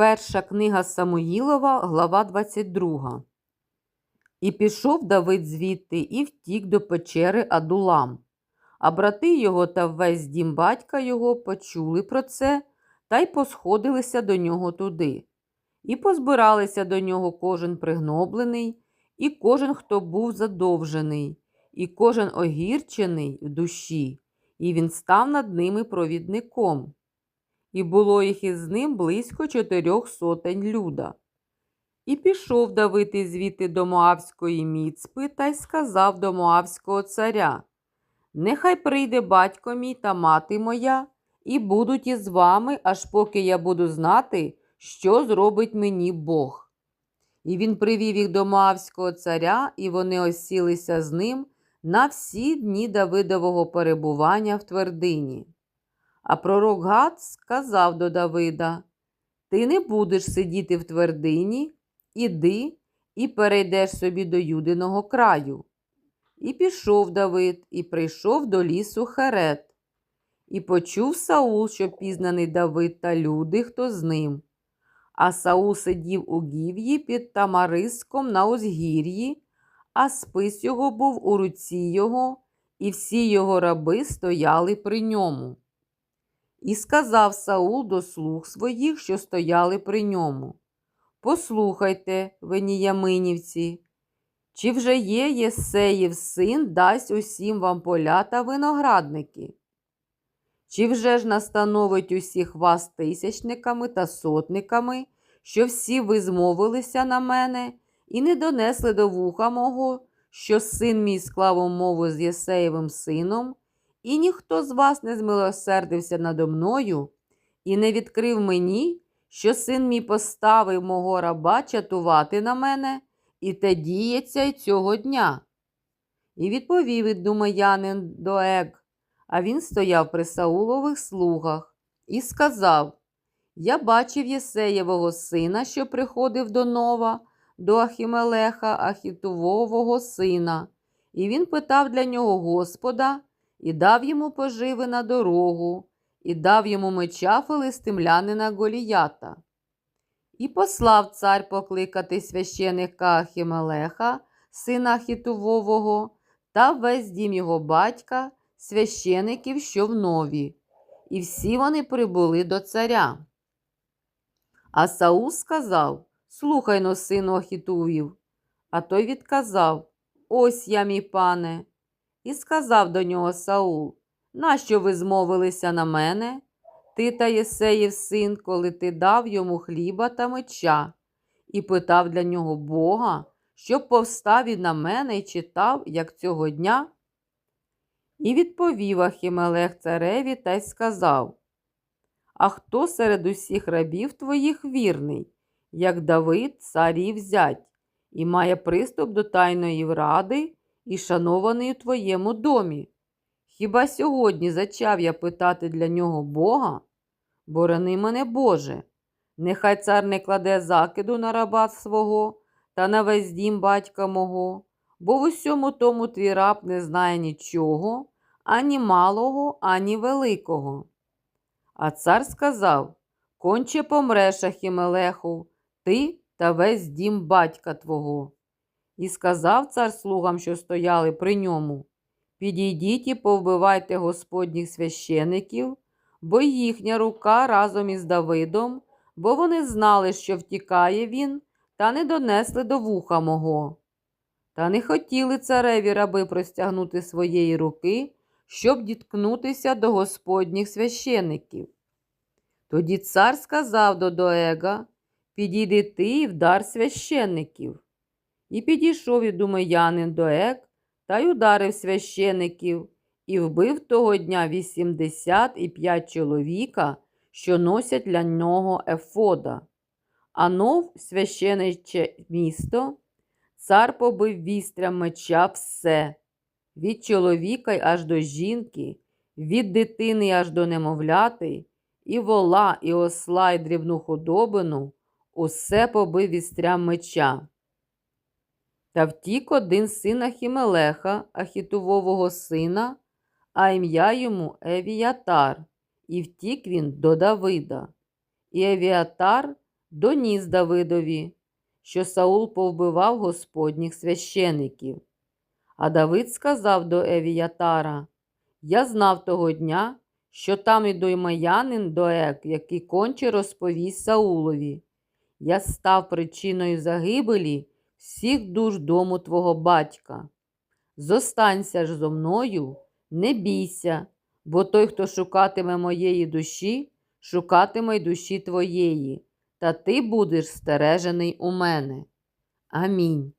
Перша книга Самуїлова, глава 22. І пішов Давид звідти і втік до печери Адулам. А брати його та весь дім батька його почули про це та й посходилися до нього туди. І позбиралися до нього кожен пригноблений, і кожен, хто був задовжений, і кожен огірчений в душі, і він став над ними провідником і було їх із ним близько чотирьох сотень люда. І пішов Давид із звідти до Моавської міцпи та й сказав до Моавського царя Нехай прийде батько мій та мати моя, і будуть із вами, аж поки я буду знати, що зробить мені Бог. І він привів їх до Моавського царя, і вони осілися з ним на всі дні Давидового перебування в твердині. А пророк Гад сказав до Давида: Ти не будеш сидіти в твердині, іди і перейдеш собі до Юдиного краю. І пішов Давид, і прийшов до лісу Херет. І почув Саул, що пізнаний Давид та люди, хто з ним. А Саул сидів у гів'ї під Тамариском на узгір'ї, а спис його був у руці його, і всі його раби стояли при ньому. І сказав Саул до слуг своїх, що стояли при ньому. Послухайте, веніяминівці, чи вже є Єсеїв син дасть усім вам поля та виноградники? Чи вже ж настановить усіх вас тисячниками та сотниками, що всі ви змовилися на мене і не донесли до вуха мого, що син мій склав умову з Єсеєвим сином, і ніхто з вас не змилосердився надо мною і не відкрив мені, що син мій поставив мого раба чатувати на мене, і те діється й цього дня. І відповів ідумаянин Доег, а він стояв при Саулових слугах, і сказав: Я бачив Єсеєвого сина, що приходив до Нова, до Ахімелеха, Ахітувового сина, і він питав для нього Господа і дав йому поживи на дорогу, і дав йому меча филистимлянина Голіята. І послав цар покликати священика Ахімелеха, сина Хітувового, та весь дім його батька, священиків, що в нові, і всі вони прибули до царя. А Саул сказав Слухай но, сину Ахітувів. А той відказав Ось я, мій пане. І сказав до нього Саул, нащо ви змовилися на мене? Ти та Єсеїв син, коли ти дав йому хліба та меча, і питав для нього Бога, щоб повстав він на мене і читав, як цього дня. І відповів Ахімелех цареві та й сказав: А хто серед усіх рабів твоїх вірний, як Давид, царів зять, і має приступ до тайної ради? І шанований у твоєму домі. Хіба сьогодні зачав я питати для нього Бога? Борони мене, Боже, нехай цар не кладе закиду на раба свого та на весь дім батька мого, бо в усьому тому твій раб не знає нічого, ані малого, ані великого. А цар сказав Конче помреш, Ахімелеху, ти та весь дім батька твого. І сказав цар слугам, що стояли при ньому Підійдіть і повбивайте господніх священиків, бо їхня рука разом із Давидом, бо вони знали, що втікає він, та не донесли до вуха мого. Та не хотіли цареві раби простягнути своєї руки, щоб діткнутися до господніх священиків. Тоді цар сказав до Доега Підійди ти і вдар священиків. І підійшов ідумеянин до Ек та й ударив священиків і вбив того дня вісімдесят і п'ять чоловіка, що носять для нього ефода. А нов священиче місто, цар побив вістрям меча все, від чоловіка й аж до жінки, від дитини аж до немовляти, і вола, і осла, і дрібну худобину, усе побив вістрям меча. Та втік один син Ахімелеха, Ахітувового сина, а ім'я йому Евіятар, і втік він до Давида. І Евіатар доніс Давидові, що Саул повбивав господніх священиків. А Давид сказав до Евіятара: Я знав того дня, що там і доймаянин Доек, який конче розповість Саулові. Я став причиною загибелі всіх душ дому твого батька. Зостанься ж зо мною, не бійся, бо той, хто шукатиме моєї душі, шукатиме й душі твоєї, та ти будеш стережений у мене. Амінь.